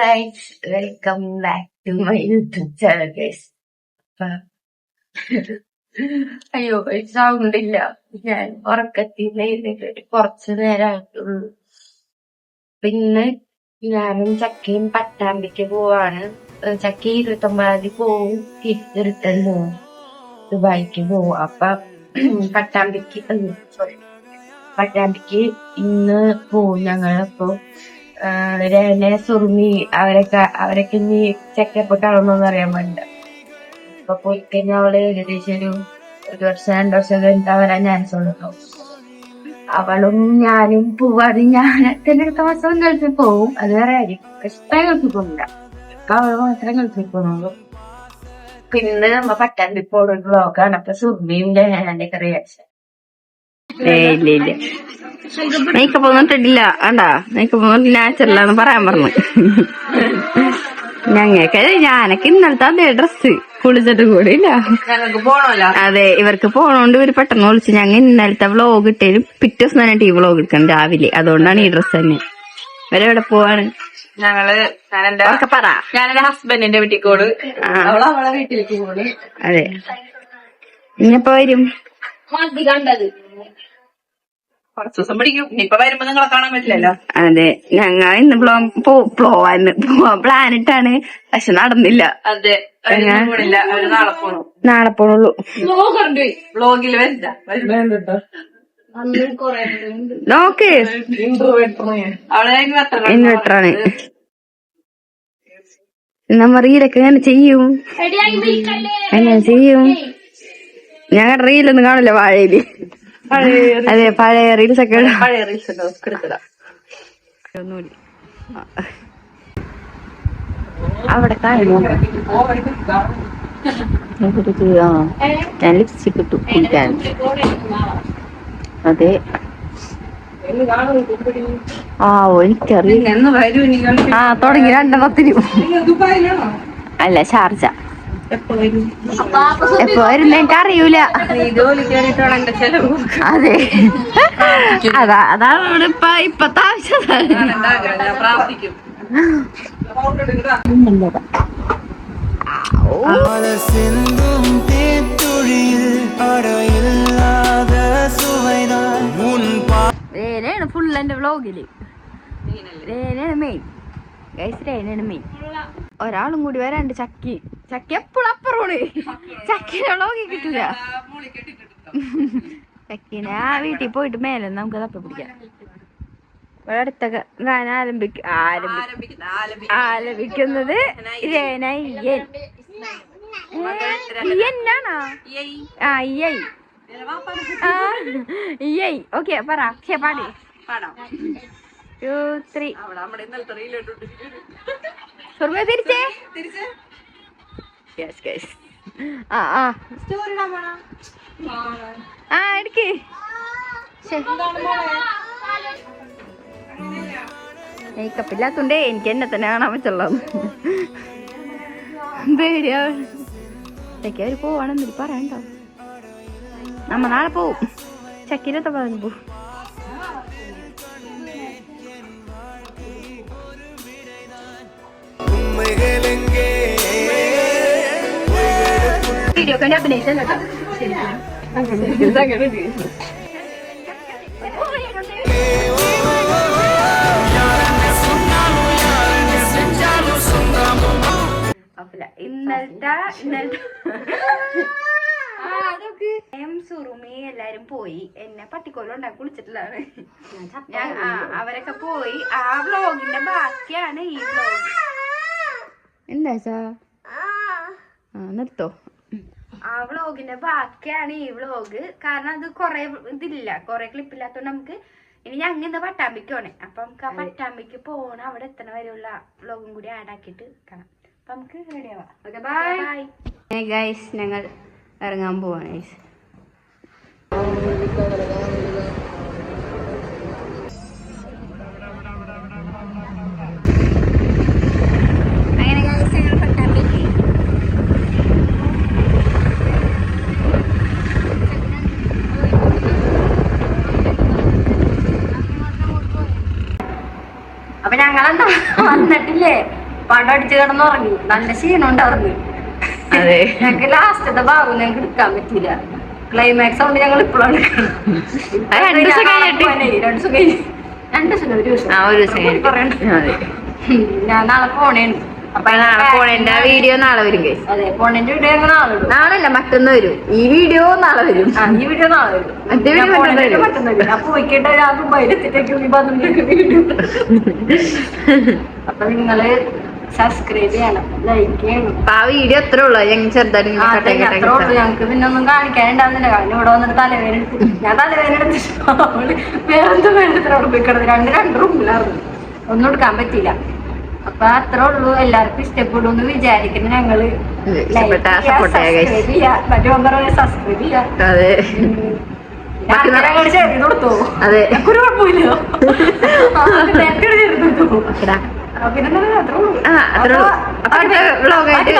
Guys welcome back to my YouTube channel guys അയ്യോ sound ഇല്ല. ഞാൻ ഉറക്കത്തിൽ കുറച്ചു നേരമായിട്ടുള്ളൂ പിന്നെ ഞാനും ചക്കയും പട്ടാമ്പിക്ക് പോവാണ്. ചക്ക ഇരുപത്തൊമ്പതാം തീയതി പോവും. റിട്ടേൺ പോവും. ദുബായിക്ക് പോവും. അപ്പൊ പട്ടാമ്പിക്ക് സോറി പട്ടാമ്പിക്ക് ഇന്ന് പോവും ഞങ്ങളപ്പോ. രേനെ സുറുമി അവരൊക്കെ അവരൊക്കെ ഇനി ചെക്കപ്പ് കാണണമെന്ന് അറിയാൻ വേണ്ട അപ്പൊ പോയി കഴിഞ്ഞാൽ അവൾ ഏകദേശം ഒരു ഒരു വർഷം രണ്ടു വർഷം കഴിഞ്ഞിട്ട് വരാൻ ചാൻസ് ഉള്ളൂ അവളും ഞാനും പോവാതെ ഞാൻ തന്നെ അടുത്ത മാസം ഗൾഫിൽ പോവും. അത് വേറെ ആയിരിക്കും ഇഷ്ടം ഗൾഫിൽ പോകുന്നില്ല അവൾ മാത്രമേ ഗൾഫിൽ പോകുന്നുള്ളൂ പിന്നെ നമ്മ പട്ടാമ്പി പോണ ബ്ലോഗാണ് അപ്പൊ സുർമിയും രേഹാന്റെ ഒക്കെ റിയാക്ഷൻ ഇല്ല ഇല്ല. മേക്കപ്പ് ഒന്നും ഇട്ടിട്ടില്ല ആണ്ടാ മേക്കപ്പ് ഒന്നും നാച്ചുറലാന്ന് പറയാൻ പറഞ്ഞു. ഞങ്ങൾക്ക് ഞാനൊക്കെ ഇന്നലത്തെ അതേ ഡ്രസ് കുളിച്ചിട്ട് കൂടി ഇല്ല അതെ ഇവർക്ക് പോണോണ്ട് ഇവർ പെട്ടെന്ന് വിളിച്ചു ഞങ്ങൾ ഇന്നലത്തെ വ്ലോഗ് ഇട്ടേലും പിറ്റേ ദിവസം തന്നെ ഈ വ്ലോഗ് എടുക്കണം രാവിലെ. അതുകൊണ്ടാണ് ഈ ഡ്രസ് തന്നെ. ഇവരെവിടെ പോവാണ്? ഞങ്ങൾ പറ. ഞാനെന്റെ ഹസ്ബൻഡിന്റെ വീട്ടിൽ കോട് ആ, അവളെ വീട്ടിലേക്ക് പോണ്. അതെ. ഇനിയപ്പോ വരും. കണ്ടത്. കുറച്ച് ദിവസം പിടിക്കും. ഇനിയിപ്പൊ വരുമ്പോ നിങ്ങളെ കാണാൻ പറ്റില്ലല്ലോ. അതെ. ഞങ്ങൾ ഇന്ന് പ്ലോ പോവാന്ന് പോവാൻ പ്ലാൻ ഇട്ടാണ്. പക്ഷെ നടന്നില്ല. അതെ. അവരൊന്നും പോണില്ല അവർ നാളെ പോണു. നാളെ പോണുള്ളൂ. ബ്ലോഗിൽ നോക്ക്. ഇൻവെർട്ടർ ആണ് നമ്മ റീലൊക്കെ എങ്ങനെ ചെയ്യും? എങ്ങനെ ചെയ്യും? ഞങ്ങളുടെ റീലൊന്നും കാണില്ല വാഴയിൽ. അതെ പഴയ റീൽസ് ഒക്കെ. പഴയ റീൽസ് ഒന്നുകൂടി. അവിടെ ഞാൻ ലിപ്സ്റ്റിക് ഇട്ടു കുടിക്കാൻ അതെ. ആ എനിക്കറിയാം ആ തുടങ്ങി. രണ്ടെണ്ണത്തിന്. അല്ല ഷാർജ. എപ്പോ വരും എനിക്ക് അറിയൂല. അതെ. അതാ അതാണ് ഇവിടെ ഇപ്പൊ ഇപ്പത്തെ ആവശ്യം. സിന്ധും രേനയാണ് ഫുൾ എന്റെ വ്ളോഗിൽ രേനയാണ് മെയിൻ ഗൈസ് രേനയാണ് മെയിൻ ഒരാളും കൂടി വരാണ്ട് ചക്കി. ചക്കി എപ്പോഴും അപ്പുറമാണ് ചക്കിനെ വ്ലോഗിൽ കിട്ടില്ല ചക്കിനെ ആ വീട്ടിൽ പോയിട്ട് മേലെ നമുക്ക് തപ്പി പിടിക്കാം. ഇവിടെ അടുത്തൊക്കെ ഗാനം ആരംഭിക്ക ആരംഭിക്കുന്നത്. ആലപിക്കുന്നത് രേന ഇയ്യൻ ഇയ്യനാണോ ആ ഇയ്യൈ. ആ ഇയ്യൈ. ഓക്കെ പറ. ക്ഷേ പാടി. Two three. തിരിച്ച്? യെസ് ഗൈസ് ആ ആ. ആ എടുക്കേ. മേക്കപ്പ് ഇല്ലാത്തതുകൊണ്ട് എനിക്ക് എന്നെ തന്നെ കാണാൻ പറ്റുള്ളൂ. പേടിയാ. ഇതൊക്കെ അവർ പോവാണെന്നിട്ട് പറയണ്ടോ? നമ്മ നാളെ പോവും. ചക്കീരത്തെ പറഞ്ഞു പോവും. ഉമ്മകളെ ഒക്കെ അഭിനയിച്ചല്ലോ അപ്പല്ല ഇന്നലത്തെ ഇന്നലത്തെ എം സുറുമി എല്ലാരും പോയി. എന്നെ പട്ടിക്കോലം ഉണ്ടാക്കി കുളിച്ചിട്ടുള്ളതാണ്. ഞാൻ അവരൊക്കെ പോയി. ആ വ്ലോഗിന്റെ ബാക്കിയാണ് ഈ വ്ലോഗ്. എന്താ ആ നിർത്തോ. ആ വ്ളോഗിന്റെ ബാക്കിയാണ് ഈ വ്ലോഗ്. കാരണം അത് കൊറേ ഇതില്ല കൊറേ ക്ലിപ്പ് ഇല്ലാത്തോണ്ട് നമുക്ക് ഇനി ഞങ്ങൾ ഇന്ന് പോണേ. അപ്പൊ നമുക്ക് ആ പട്ടാമ്പിക്ക് പോണ അവിടെ എത്തണ വരെയുള്ള വ്ളോഗും കൂടി ആഡ് ആക്കിയിട്ട് കാണാം അപ്പൊ നമുക്ക് റെഡി ആവാം. ഞങ്ങൾ ഇറങ്ങാൻ പോവാണ് ഗൈസ് വന്നിട്ടില്ലേ? പടം അടിച്ചു കിടന്നു കിടന്നുറങ്ങി. നല്ല ക്ഷീണം ഉണ്ടായിരുന്നു അതെ. ഞങ്ങൾക്ക് ലാസ്റ്റത്തെ ഭാഗം ഞങ്ങൾക്ക് എടുക്കാൻ പറ്റില്ല ക്ലൈമാക്സ് കൊണ്ട് ഞങ്ങൾ ഇപ്പോഴാണ് രണ്ട് ദിവസം കഴിഞ്ഞിട്ട്. രണ്ടു ദിവസം കഴിഞ്ഞു. ഒരു ദിവസം. ഞാൻ നാളെ പോണേണ് അപ്പൊ നാളെ പോണേന്റെ വീഡിയോ നാളെ വരും guys. അതെ പോണേന്റെ വീഡിയോ നാളെ വരും നാളെ അല്ല മറ്റന്ന് വരും. ഈ വീഡിയോ നാളെ വരും. ഈ വീഡിയോ നാളെ വരും. മറ്റേ വീഡിയോ ഞാൻ വരും. അപ്പൊ വരും. ഞാൻ ദുബായിലെത്തിട്ടേക്ക് വീഡിയോ അപ്പൊ നിങ്ങൾ സബ്സ്ക്രൈബ് ചെയ്യണം ലൈക്ക് ചെയ്യണം. അപ്പൊ ആ വീഡിയോ എത്ര ഉള്ളു. ഞങ്ങൾ ചെറുതായിട്ട് അത്രേ. ഞങ്ങക്ക് പിന്നെ ഒന്നും കാണിക്കാനുണ്ടാവുന്നില്ല. കാരണം ഇവിടെ വന്നിട്ട് തലവേദന ഞാൻ തലവേദന എടുത്തിട്ട് വേറെന്തോ വേണ്ടത്ര അവിടെ പോയി കിടന്ന് രണ്ട് രണ്ട് റൂമിലായിരുന്നു ഒന്നും എടുക്കാൻ പറ്റിയില്ല. അപ്പൊ അത്രേ ഉള്ളൂ. എല്ലാവർക്കും ഇഷ്ടപ്പെടും എന്ന് വിചാരിക്കുന്നു ഞങ്ങൾ. സബ്സ്ക്രൈബ് ചെയ്യാ അതെ. ഒരു കുഴപ്പമില്ല പിന്നെ അത്രേ. ഉള്ളൂ. ആ അത്ര വ്ളോഗായിട്ട്.